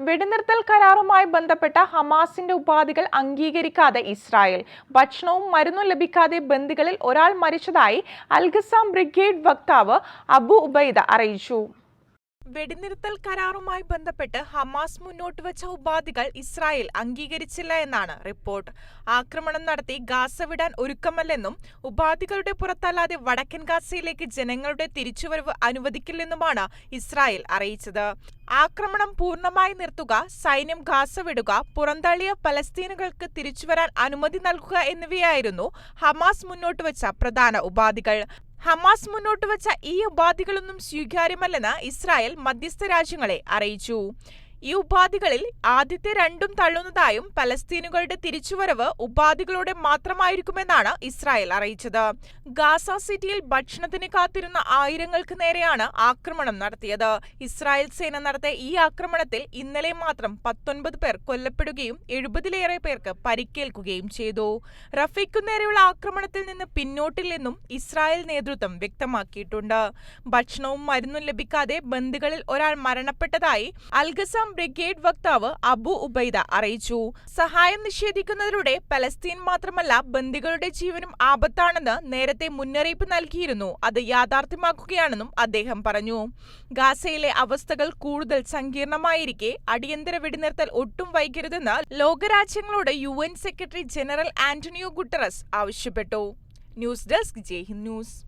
വെടിനിർത്തൽ കരാറുമായി ബന്ധപ്പെട്ട ഹമാസിന്റെ ഉപാധികൾ അംഗീകരിക്കാതെ ഇസ്രായേൽ. ഭക്ഷണവും മരുന്നും ലഭിക്കാതെ ബന്ദികളിൽ ഒരാൾ മരിച്ചതായി അൽഗസാം ബ്രിഗേഡ് വക്താവ് അബു ഉബൈദ അറിയിച്ചു. വെടിനിർത്തൽ കരാറുമായി ബന്ധപ്പെട്ട് ഹമാസ് മുന്നോട്ട് വെച്ച ഉപാധികൾ ഇസ്രായേൽ അംഗീകരിച്ചില്ല എന്നാണ് റിപ്പോർട്ട്. ആക്രമണം നടത്തി ഗാസ വിടാൻ ഒരുക്കമല്ലെന്നും ഉപാധികളുടെ പുറത്തല്ലാതെ വടക്കൻ ഗാസയിലേക്ക് ജനങ്ങളുടെ തിരിച്ചുവരവ് അനുവദിക്കില്ലെന്നുമാണ് ഇസ്രായേൽ അറിയിച്ചത്. ആക്രമണം പൂർണമായി നിർത്തുക സൈന്യം ഗാസ വിടുക പുറന്തള്ളിയ പലസ്തീനുകൾക്ക് തിരിച്ചുവരാൻ അനുമതി നൽകുക എന്നിവയായിരുന്നു ഹമാസ് മുന്നോട്ട് വെച്ച പ്രധാന ഉപാധികൾ. ഹമാസ് മുന്നോട്ട് വച്ച ഈ ഉപാധികളൊന്നും സ്വീകാര്യമല്ലെന്ന് ഇസ്രായേൽ മധ്യസ്ഥ രാജ്യങ്ങളെ അറിയിച്ചു. ഈ ഉപാധികളിൽ ആദ്യത്തെ രണ്ടും തള്ളുന്നതായും പലസ്തീനുകളുടെ തിരിച്ചുവരവ് ഉപാധികളോടെ മാത്രമായിരിക്കുമെന്നാണ് ഇസ്രായേൽ അറിയിച്ചത്. ഗാസ സിറ്റിയിൽ ഭക്ഷണത്തിന് കാത്തിരുന്ന ആയിരങ്ങൾക്ക് നേരെയാണ് ആക്രമണം നടത്തിയത്. ഇസ്രായേൽ സേന നടത്തിയ ഈ ആക്രമണത്തിൽ ഇന്നലെ മാത്രം പത്തൊൻപത് പേർ കൊല്ലപ്പെടുകയും എഴുപതിലേറെ പേർക്ക് പരിക്കേൽക്കുകയും ചെയ്തു. റഫീഖു നേരെയുള്ള ആക്രമണത്തിൽ നിന്ന് പിന്നോട്ടില്ലെന്നും ഇസ്രായേൽ നേതൃത്വം വ്യക്തമാക്കിയിട്ടുണ്ട്. ഭക്ഷണവും മരുന്നും ലഭിക്കാതെ ബന്ദികളിൽ ഒരാൾ മരണപ്പെട്ടതായി അൽഗസാം ബ്രിഗേഡ് വക്താവ് അബു ഉബൈദ അറിയിച്ചു. സഹായം നിഷേധിക്കുന്നതിലൂടെ പലസ്തീൻ മാത്രമല്ല ബന്ദികളുടെ ജീവനും ആപത്താണെന്ന് നേരത്തെ മുന്നറിയിപ്പ് നൽകിയിരുന്നു. അത് യാഥാർത്ഥ്യമാക്കുകയാണെന്നും അദ്ദേഹം പറഞ്ഞു. ഗാസയിലെ അവസ്ഥകൾ കൂടുതൽ സങ്കീർണമായിരിക്കെ അടിയന്തര വെടിനിർത്തൽ ഒട്ടും വൈകരുതെന്ന് ലോകരാജ്യങ്ങളോട് UN secretary general Antonio Guterres ആവശ്യപ്പെട്ടു. News desk Jai news.